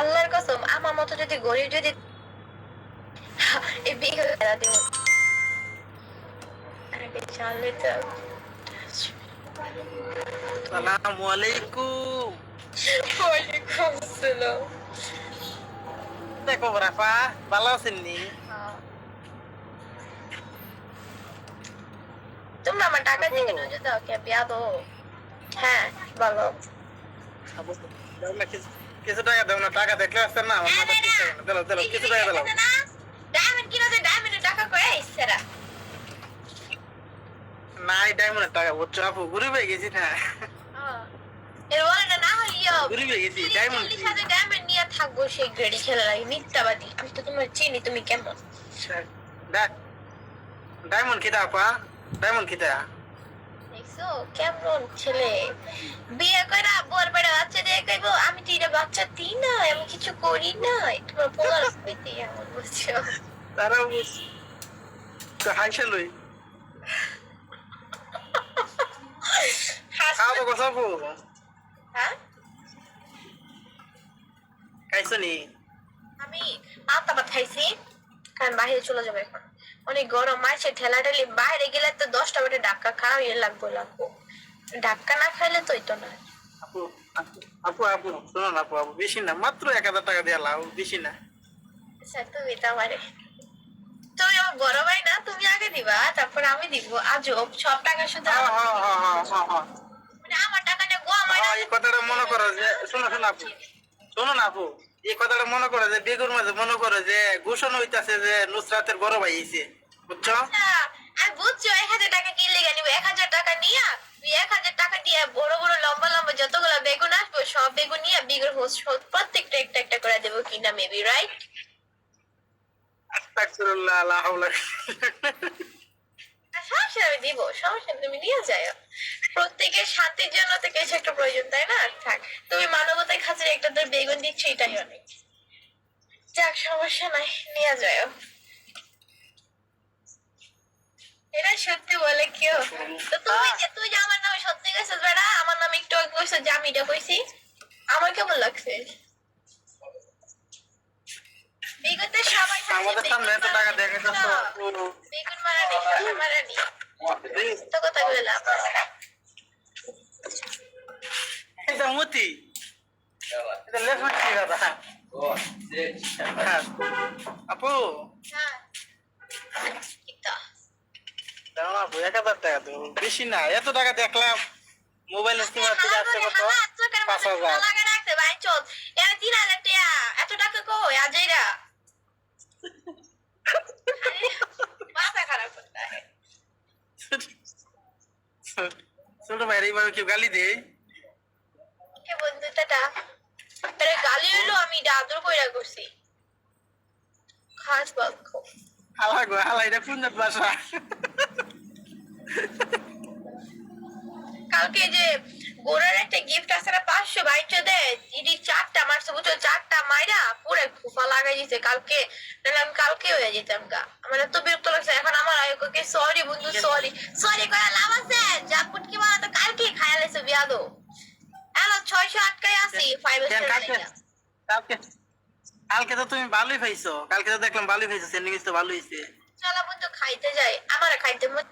আল্লাহর কসম আমার মতো যদি গরিব যদি সালামু আলাইকুম। ওয়ালাইকুম আসসালাম। দেখো রাফা ভালো আছেন নি? তোমরা আমার টাকা দিয়ে কেন কে বিয়া হ্যাঁ বলো। দাও কিছু টাকা দাও না টাকা দেখলে না আমার মাথা ঠিক থাকে না। কিছু টাকা ডায়মন্ড কিনা ডায়মন্ডের টাকা করে ইসরা নাই ডায়মন্ডের টাকা বুঝছ আপু গেছি না। এর ওয়ালেটা না গেছি ডায়মন্ড ডায়মন্ড নিয়ে থাকব সেই গ্রেডি খেলা লাগে মিথ্যাবাদী। আমি তো তোমার চিনি তুমি কেমন? ডায়মন্ড খিদা আপা? ডায়মন্ড খিদা দেখছ কেমন ছেলে। বিয়ে করা বর বেড়া বাচ্চা দিয়ে কইবো আমি তো এটা বাচ্চা দিই না আমি কিছু করি না তোমার পোলার স্মৃতি এমন বুঝছ তারা হাইসা লই? তো কথা হ্যাঁ নি আমি কারণ বাইরে চলে যাব এখন অনেক গরম আছে ঠেলা ঠেলি বাইরে গেলে তো দশটা বেটে ডাক্কা খাওয়া ইয়ে লাগবো লাগবো ডাক্কা না খাইলে তো তো না আপু আপু শোনো না আপু আপু বেশি না মাত্র এক হাজার টাকা দিয়ে লাও বেশি না। আচ্ছা তুমি তো আমারে তুমি আমার বড় ভাই না তুমি আগে দিবা তারপর আমি দিব। আজও সব টাকা শুধু আমার। মানে আমার টাকাটা গো আমার এই কথাটা মনে করো যে শোনো শোনো আপু শোনো না আপু এই কথাটা মনে করো যে বেগুর মাঝে মনে করো যে ঘোষণ হইতাছে যে নুসরাতের বড় ভাই এসে বুঝছ? আচ্ছা, আমি বুঝছ এক হাজার টাকা কি লেগে নিবো এক হাজার টাকা নিয়ে তুই এক হাজার টাকা দিয়ে বড় বড় লম্বা লম্বা আসব সব বেগুন নিয়ে বিগর হোস্ট প্রত্যেকটা একটা একটা করে দেবো কিনা মেবি রাইট আস্তাগফিরুল্লাহ লা হাওলা সমস্যা আমি দিব সমস্যা তুমি নিয়ে যাও প্রত্যেকের শান্তির জন্য তো কিছু একটা প্রয়োজন তাই না? থাক তুমি মানবতার খাঁচে একটা তোর বেগুন দিচ্ছ এটাই অনেক। যাক সমস্যা নাই নিয়ে যাও এটা সত্যি বলে কেউ তো তুমি যে তুই যে আমার নামে সত্যি গেছিস বেড়া আমার নামে একটু যে আমি এটা কইছি। আমার কেমন লাগছে? বেগুনতে সবাই আমাদের সামনে এত টাকা দেখে তো বেগুন মারানি শশা মারানি তো কথা লাভ এটা মতি এটা লেখা কি দাদা? হ্যাঁ। আপু হ্যাঁ। কিতা দাও আপু এক হাজার তো বেশি না এত টাকা দেখলাম মোবাইল স্কিমার থেকে আসছে কত? পাঁচ হাজার। এত টাকা কই? আজাইরা মাথা খারাপ করতে। ছোট ভাই এইভাবে কেউ গালি দেয়? কে বন্ধুটাটা তারে গালি হইল আমি আদর কইরা করছি। খাস বাক্য হালা গো হালা এটা কোন ভাষা কালকে যে গোড়ার একটা গিফট আছে না পাঁচশো বাইশো দেয়। ইডি চারটা মারছে বুঝছ? চারটা মাইরা পুরো ফুফা লাগাই দিছে। কালকে নাহলে আমি কালকে হয়ে যেতাম গা। আমার এত বিরক্ত লাগছে। এখন আমার আয়োগকে সরি বন্ধু সরি সরি করে লাভ আছে। যা পুটকি মারা তো কালকে খায়া লাইছে বিয়াদো এলো ছয়শো আটকাই আসি ফাইভ কালকে? তো তুমি ভালোই পাইছো কালকে তো দেখলাম ভালোই পাইছো সেন্ডিং তো ভালো হয়েছে চলো বন্ধু খাইতে যাই। আমার খাইতে মন